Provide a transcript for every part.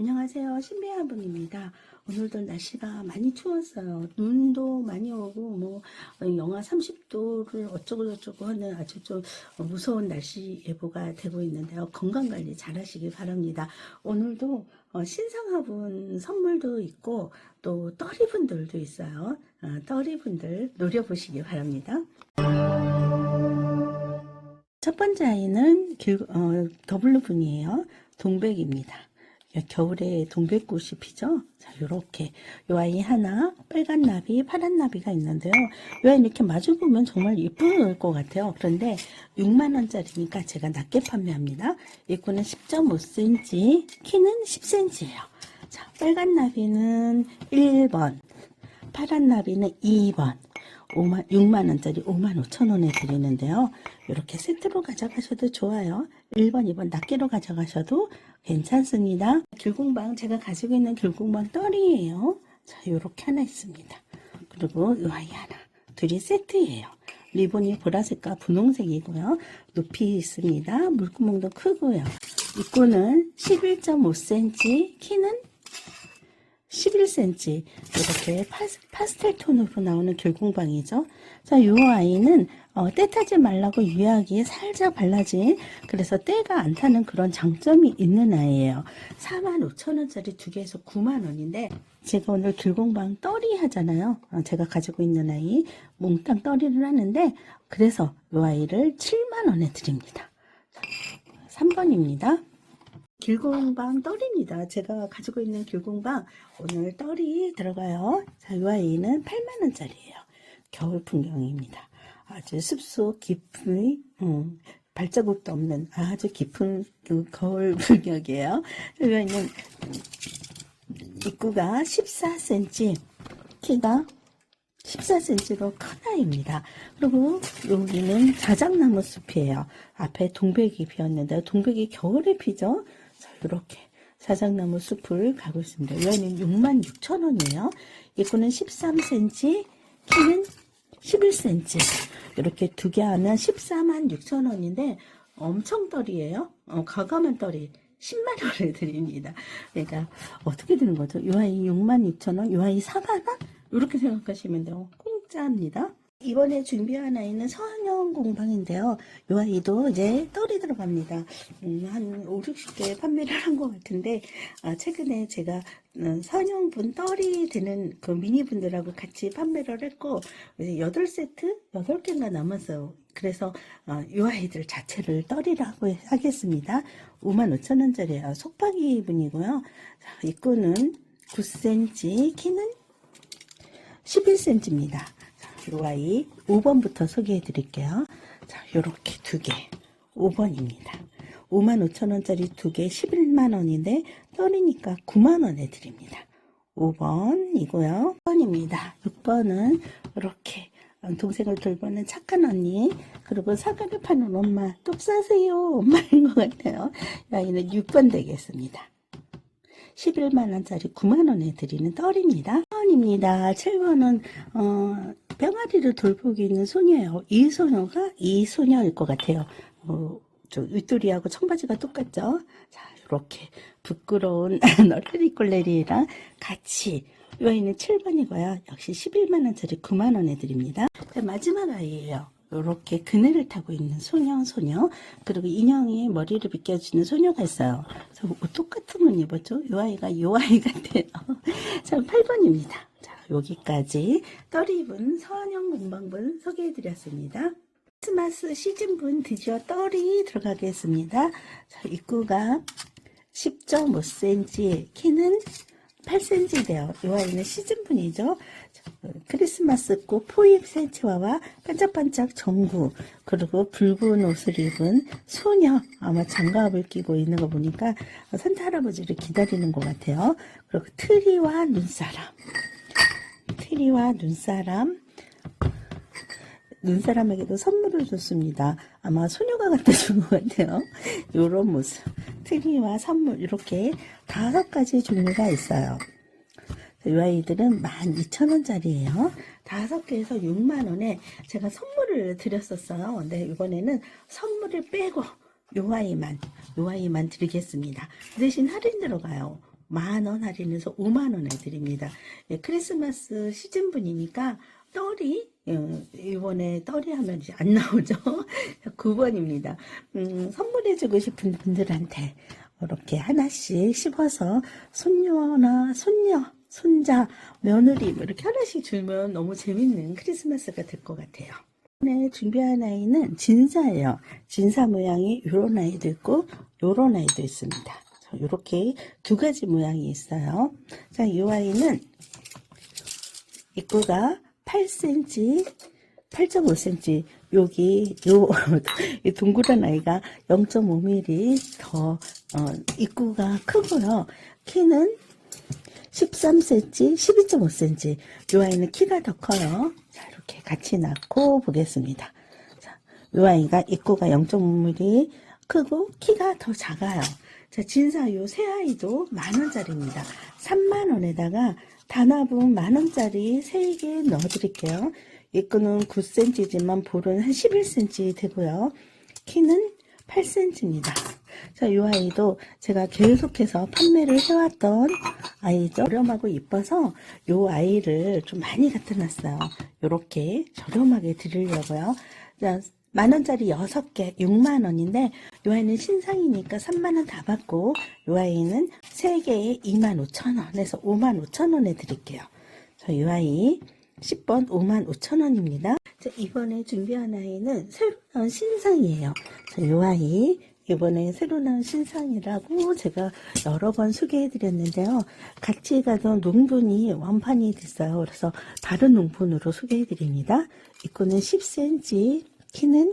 안녕하세요. 신비한 분입니다. 오늘도 날씨가 많이 추웠어요. 눈도 많이 오고, 뭐, 어, 영하 30도를 어쩌고 저쩌고 하는 아주 좀 무서운 날씨 예보가 되고 있는데요. 건강관리 잘 하시기 바랍니다. 오늘도 어, 신상화분 선물도 있고, 또 떠리분들도 있어요. 어, 떠리분들 노려보시기 바랍니다. 첫 번째 아이는 길, 어, 더블루분이에요. 동백입니다. 겨울에 동백꽃이 피죠? 자, 요렇게. 요 아이 하나, 빨간 나비, 파란 나비가 있는데요. 요 아이 이렇게 마주보면 정말 예쁠 것 같아요. 그런데 6만원짜리니까 제가 낮게 판매합니다. 입구는 10.5cm, 키는 10cm예요. 자, 빨간 나비는 1번, 파란 나비는 2번. 5만, 6만원짜리 5만 5천원에 드리는데요. 이렇게 세트로 가져가셔도 좋아요. 1번, 2번 낱개로 가져가셔도 괜찮습니다. 귤공방, 제가 가지고 있는 귤공방 떨이에요. 자, 요렇게 하나 있습니다. 그리고 이 아이 하나. 둘이 세트예요. 리본이 보라색과 분홍색이고요. 높이 있습니다. 물구멍도 크고요. 입구는 11.5cm, 키는 11cm 이렇게 파스, 텔 톤으로 나오는 결공방이죠. 자, 이 아이는 어, 때 타지 말라고 유약이 살짝 발라진 그래서 때가 안 타는 그런 장점이 있는 아이예요. 45,000원짜리 두 개에서 9만원인데 제가 오늘 길공방 떨이 하잖아요. 어, 제가 가지고 있는 아이 몽땅 떨이를 하는데 그래서 이 아이를 7만원에 드립니다. 3번입니다. 길공방 떨입니다. 제가 가지고 있는 길공방 오늘 떨이 들어가요. 자, 이 아이는 8만원짜리예요. 겨울 풍경입니다. 아주 숲속 깊은 음, 발자국도 없는 아주 깊은 그 거울. 이 아이는 입구가 14cm, 키가 14cm로 큰 아이입니다. 그리고 여기는 자작나무 숲이에요. 앞에 동백이 피었는데 동백이 겨울에 피죠. 자, 이렇게 자작나무 숲을 가고 있습니다. 여기는 66,000원이에요. 입구는 13cm, 키는 11cm. 이렇게 두 개 하면 14만 6천 원인데 엄청 떨이에요. 어, 가감한 떨이 10만 원을 드립니다. 그러니까 어떻게 되는 거죠? 이 아이 6만 6천 원, 이 아이 4만 원? 이렇게 생각하시면 돼요. 공짜입니다. 이번에 준비한 아이는 서한영 공방인데요. 이 아이도 이제 떨이 들어갑니다. 음, 한 5, 60개 판매를 한 것 같은데, 아, 최근에 제가 음, 서한영분 떨이 되는 그 미니분들하고 같이 판매를 했고, 이제 8세트? 8개가 남았어요. 그래서 어, 이 아이들 자체를 떨이라고 하겠습니다. 55,000원짜리예요. 속박이 분이고요. 자, 입구는 9cm, 키는 11cm입니다. 이 아이 5번부터 소개해 드릴게요. 자, 요렇게 두 개. 5번입니다. 55,000원짜리 두 개 11만원인데 떨이니까 9만원에 드립니다. 5번이고요. 6번입니다. 6번은 이렇게 동생을 돌보는 착한 언니 그리고 사과를 파는 엄마 똑 싸세요 엄마인 것 같아요. 이 아이는 6번 되겠습니다. 11만원짜리 9만원에 드리는 떨입니다. 7번입니다. 7번은 어, 병아리를 돌보고 있는 소녀예요. 이 소녀가 이 소녀일 것 같아요. 어, 저 윗도리하고 청바지가 똑같죠? 자, 이렇게 부끄러운 너르리 꼴레리랑 같이 여기는 7번이고요. 역시 11만원짜리 9만원에 드립니다. 자, 마지막 아이예요. 이렇게 그네를 타고 있는 소녀, 소녀. 그리고 인형이 머리를 비껴주는 소녀가 있어요. 그래서 똑같은 옷 입었죠? 이 아이가 이 아이 같아요. 자, 8번입니다. 자, 여기까지 떨이 입은 서한영 문방분 소개해 드렸습니다. 크리스마스 시즌분 드디어 떨이 들어가겠습니다. 자, 입구가 10.5cm, 키는 8cm 돼요. 이 아이는 시즌분이죠. 크리스마스 꽃 포입 센치와와 반짝반짝 전구 그리고 붉은 옷을 입은 소녀 아마 장갑을 끼고 있는 거 보니까 산타 할아버지를 기다리는 것 같아요. 그리고 트리와 눈사람 트리와 눈사람 눈사람에게도 선물을 줬습니다. 아마 소녀가 갖다 준 것 같아요. 이런 모습. 트리와 선물, 이렇게 다섯 가지 종류가 있어요. 이 아이들은 12,000원짜리예요. 다섯 개에서 6만원에 제가 선물을 드렸었어요. 근데 이번에는 선물을 빼고 요 아이만, 요 아이만 드리겠습니다. 그 대신 할인 들어가요. 만원 할인해서 5만 원에 드립니다. 예, 크리스마스 시즌분이니까 떨이 예, 이번에 떨이 하면 이제 안 나오죠. 9번입니다. 음, 선물해주고 싶은 분들한테 이렇게 하나씩 씹어서 손녀나 손녀, 손자, 며느리 뭐 이렇게 하나씩 주면 너무 재밌는 크리스마스가 될 것 같아요. 오늘 준비한 아이는 진사예요. 진사 모양이 요런 아이도 있고 요런 아이도 있습니다. 이렇게 두 가지 모양이 있어요. 자, 이 아이는 입구가 8cm, 8.5cm, 여기, 요, 이 동그란 아이가 0.5mm 더, 어, 입구가 크고요. 키는 13cm, 12.5cm. 요 아이는 키가 더 커요. 자, 이렇게 같이 낳고 보겠습니다. 자, 요 아이가 입구가 0.5mm 크고 키가 더 작아요. 자, 진사 요 새 아이도 만원짜리입니다. 3만원에다가 단화분 만원짜리 3개 넣어드릴게요. 입구는 9cm지만 볼은 한 11cm 되고요. 키는 8cm입니다. 자, 이 아이도 제가 계속해서 판매를 해왔던 아이죠. 저렴하고 이뻐서 이 아이를 좀 많이 갖다 놨어요. 이렇게 저렴하게 드리려고요. 자, 만원짜리 6개 6만원인데 이 아이는 신상이니까 3만원 다 받고 이 아이는 3개에 2만 5천원에서 5만 5천원에 드릴게요. 자, 이 아이 10번 5만 5천원입니다. 자, 이번에 준비한 아이는 새로 나온 신상이에요. 자, 이 아이 이번에 새로 나온 신상이라고 제가 여러 번 소개해 드렸는데요. 같이 가던 농분이 완판이 됐어요. 그래서 다른 농분으로 소개해 드립니다. 입구는 10cm, 키는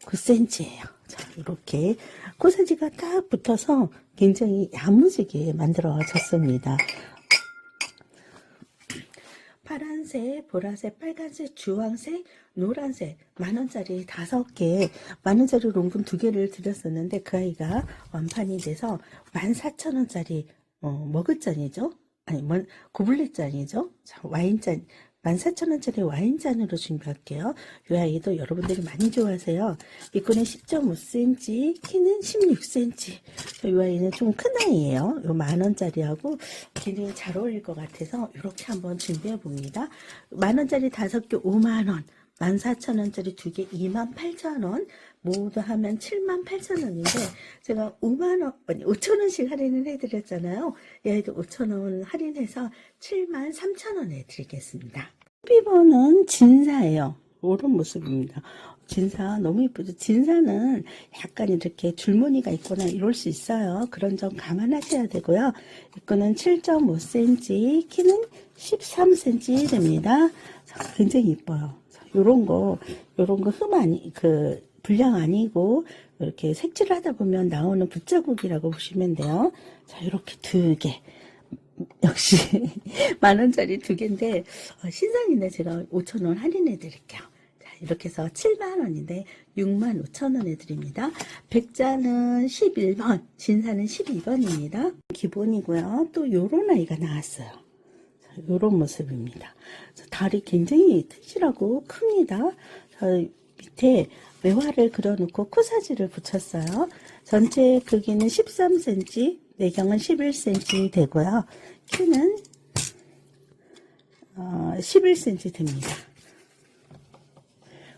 9cm예요. 자, 이렇게 코사지가 딱 붙어서 굉장히 야무지게 만들어졌습니다. 파란색, 보라색, 빨간색, 주황색, 노란색 만원짜리 다섯 개 만원짜리 롱분 두 개를 드렸었는데 그 아이가 완판이 돼서 14,000원짜리 어, 머그잔이죠? 아니 뭐, 고블렛잔이죠? 자, 와인잔 14,000원짜리 와인잔으로 준비할게요. 이 아이도 여러분들이 많이 좋아하세요. 입구는 10.5cm 키는 16cm 이 아이는 좀 큰 아이예요. 요 만원짜리하고 굉장히 잘 어울릴 것 같아서 이렇게 한번 준비해 봅니다. 만원짜리 다섯 개 5만원 14,000원짜리 두 개 28,000원 모두 하면 78,000원인데 제가 5만원 아니 5천원씩 할인을 해드렸잖아요. 얘도 5천원 할인해서 73,000원에 드리겠습니다 비번은 진사예요. 이런 모습입니다. 진사 너무 이쁘죠? 진사는 약간 이렇게 줄무늬가 있거나 이럴 수 있어요. 그런 점 감안하셔야 되고요. 이거는 7.5cm 키는 13cm 됩니다. 자, 굉장히 이뻐요. 요런 거, 요런 거 흠 아니, 그, 불량 아니고, 이렇게 색칠을 하다 보면 나오는 붓자국이라고 보시면 돼요. 자, 이렇게 두 개. 역시, 만 원짜리 두 개인데, 어, 신상인데 제가 5천 원 할인해 드릴게요. 자, 이렇게 해서 7만 원인데, 6만 5천 원에 드립니다. 백자는 11번, 진사는 12번입니다. 기본이고요. 또 요런 아이가 나왔어요. 이런 모습입니다. 다리 굉장히 튼실하고 큽니다. 저 밑에 외화를 그려놓고 코사지를 붙였어요. 전체 크기는 13cm, 내경은 11cm 되고요. 키는 어, 11cm 됩니다.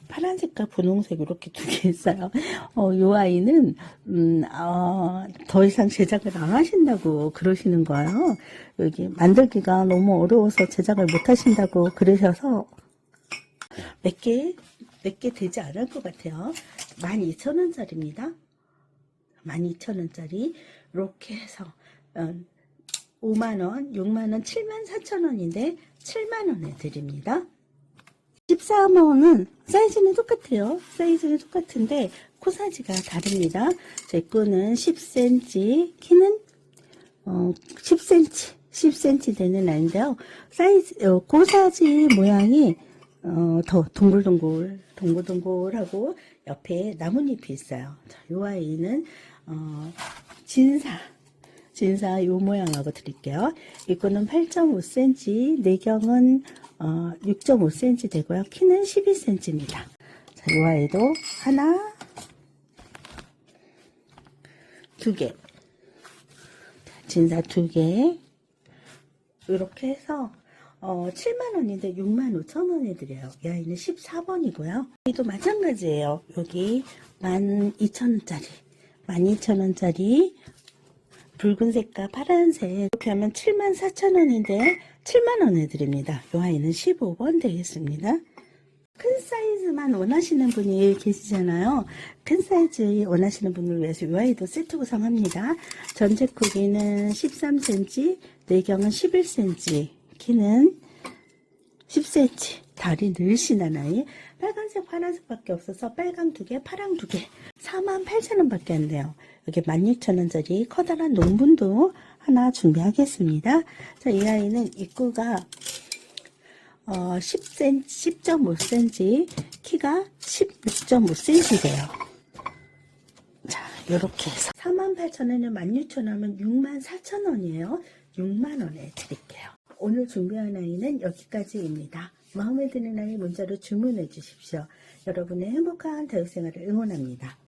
파란색과 분홍색 이렇게 두 개 있어요. 어, 요 아이는 음, 어, 더 이상 제작을 안 하신다고 그러시는 거예요. 여기 만들기가 너무 어려워서 제작을 못 하신다고 그러셔서 몇 개, 몇 개 되지 않을 것 같아요. 12,000원짜리입니다. 12,000원짜리 이렇게 해서 어, 5만원, 6만원, 7만 4천원인데 7만원에 드립니다. 14번은 사이즈는 똑같아요. 사이즈는 똑같은데 코사지가 다릅니다. 제 거는 10cm, 키는 어, 10cm, 10cm 되는 아인데요. 사이즈, 어, 코사지 모양이 어, 더 동글동글, 동글동글하고 옆에 나뭇잎이 있어요. 자, 요 아이는 어, 진사. 진사 요 모양하고 드릴게요. 이거는 8.5cm, 내경은 어, 6.5cm 되고요. 키는 12cm입니다. 자, 이 아이도 하나, 두 개. 자, 진사 두 개. 이렇게 해서 어, 7만원인데 6만 5천원에 드려요. 이 아이는 14번이고요. 여기도 마찬가지예요. 여기 12,000원짜리. 12,000원짜리. 붉은색과 파란색. 이렇게 하면 74,000원인데 7만원에 드립니다. 이 아이는 15번 되겠습니다. 큰 사이즈만 원하시는 분이 계시잖아요. 큰 사이즈 원하시는 분을 위해서 이 아이도 세트 구성합니다. 전체 크기는 13cm, 내경은 11cm, 키는 10cm, 다리 늘씬한 아이. 빨간색, 파란색밖에 없어서 빨강 두 개, 파랑 두 개. 48,000원 밖에 안 돼요. 여기 16,000원짜리 커다란 농분도 하나 준비하겠습니다. 자, 이 아이는 입구가 어, 10cm, 10.5cm, 키가 16.5cm래요. 자, 요렇게 해서 48,000원에 16,000원이면 64,000원이에요. 6만원에 드릴게요. 오늘 준비한 아이는 여기까지입니다. 마음에 드는 아이 문자로 주문해 주십시오. 여러분의 행복한 대학생활을 응원합니다.